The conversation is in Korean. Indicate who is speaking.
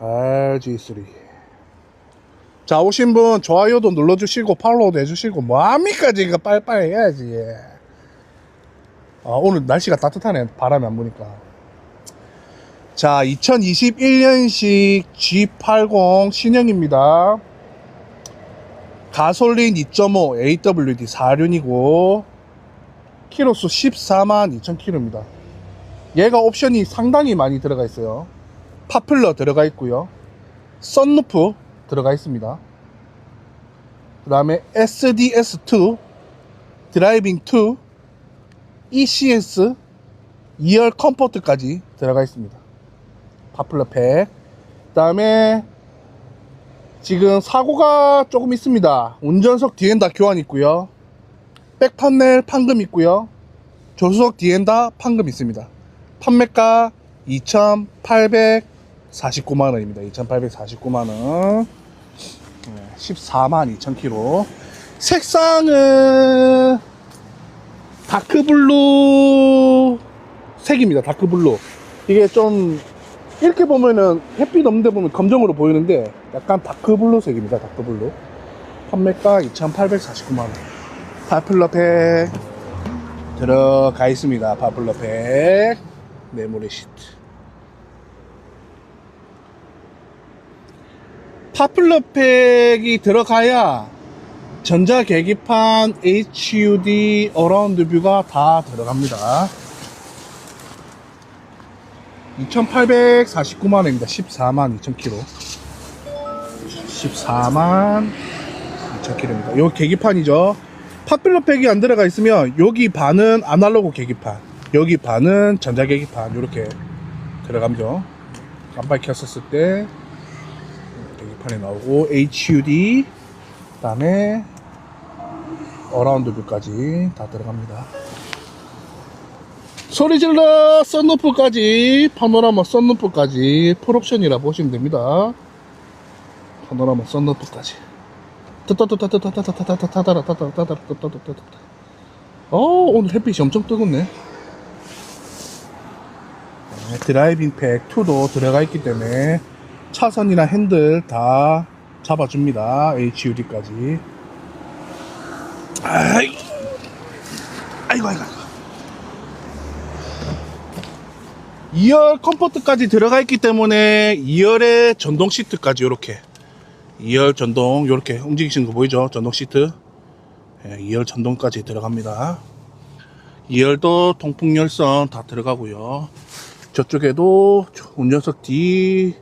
Speaker 1: RG3 자 오신 분 좋아요도 눌러주시고 팔로우도 해주시고 뭐합니까 지금? 빨리빨리 해야지 아, 오늘 날씨가 따뜻하네. 바람이 안 부니까. 자 2021년식 G80 신형입니다. 가솔린 2.5 AWD 4륜이고 키로수 14만 2천 킬로입니다 얘가 옵션이 상당히 많이 들어가 있어요 파플러 들어가 있고요 썬루프 들어가 있습니다 그 다음에 SDS2 드라이빙 2 ECS 2열 컴포트까지 들어가 있습니다 파플러 팩. 그 다음에 지금 사고가 조금 있습니다. 운전석 뒤엔 다 교환 있고요. 백 판넬 판금 있고요. 조수석 뒤엔 다 판금 있습니다. 판매가 2,849만 원입니다. 2,849만 원. 14만 2천 킬로. 색상은 다크블루 색입니다. 다크블루. 이게 좀 이렇게 보면은 햇빛 없는데 보면 검정으로 보이는데 약간 다크블루 색입니다. 다크블루. 판매가 2,849만 원. 파플러팩 들어가 있습니다. 파플러팩 메모리 시트. 파플러팩이 들어가야 전자 계기판, HUD, 어라운드 뷰가 다 들어갑니다. 2,849만 원입니다. 14만 2천 킬로. 14만 2천 킬로입니다. 요 계기판이죠. 팝필러팩이 안 들어가 있으면 여기 반은 아날로그 계기판, 여기 반은 전자 계기판 이렇게 들어가죠. 깜빡이 켰었을 때 계기판이 나오고 HUD 그 다음에 어라운드 뷰까지 다 들어갑니다. 소리 질러 썬루프까지 파노라마 썬루프까지 풀옵션이라 보시면 됩니다 파노라마 썬루프까지 어 오늘 햇빛이 엄청 뜨겁네 드라이빙 팩 2도 들어가 있기 때문에 차선이나 핸들 다 잡아줍니다. HUD까지. 아이. 아이고 아이고 2열 컴포트까지 들어가 있기 때문에 2열에 전동 시트까지 이렇게. 2열 전동 이렇게 움직이시는 거 보이죠? 전동 시트. 2열 전동까지 들어갑니다. 2열도 통풍 열선 다 들어가고요. 저쪽에도 운전석 뒤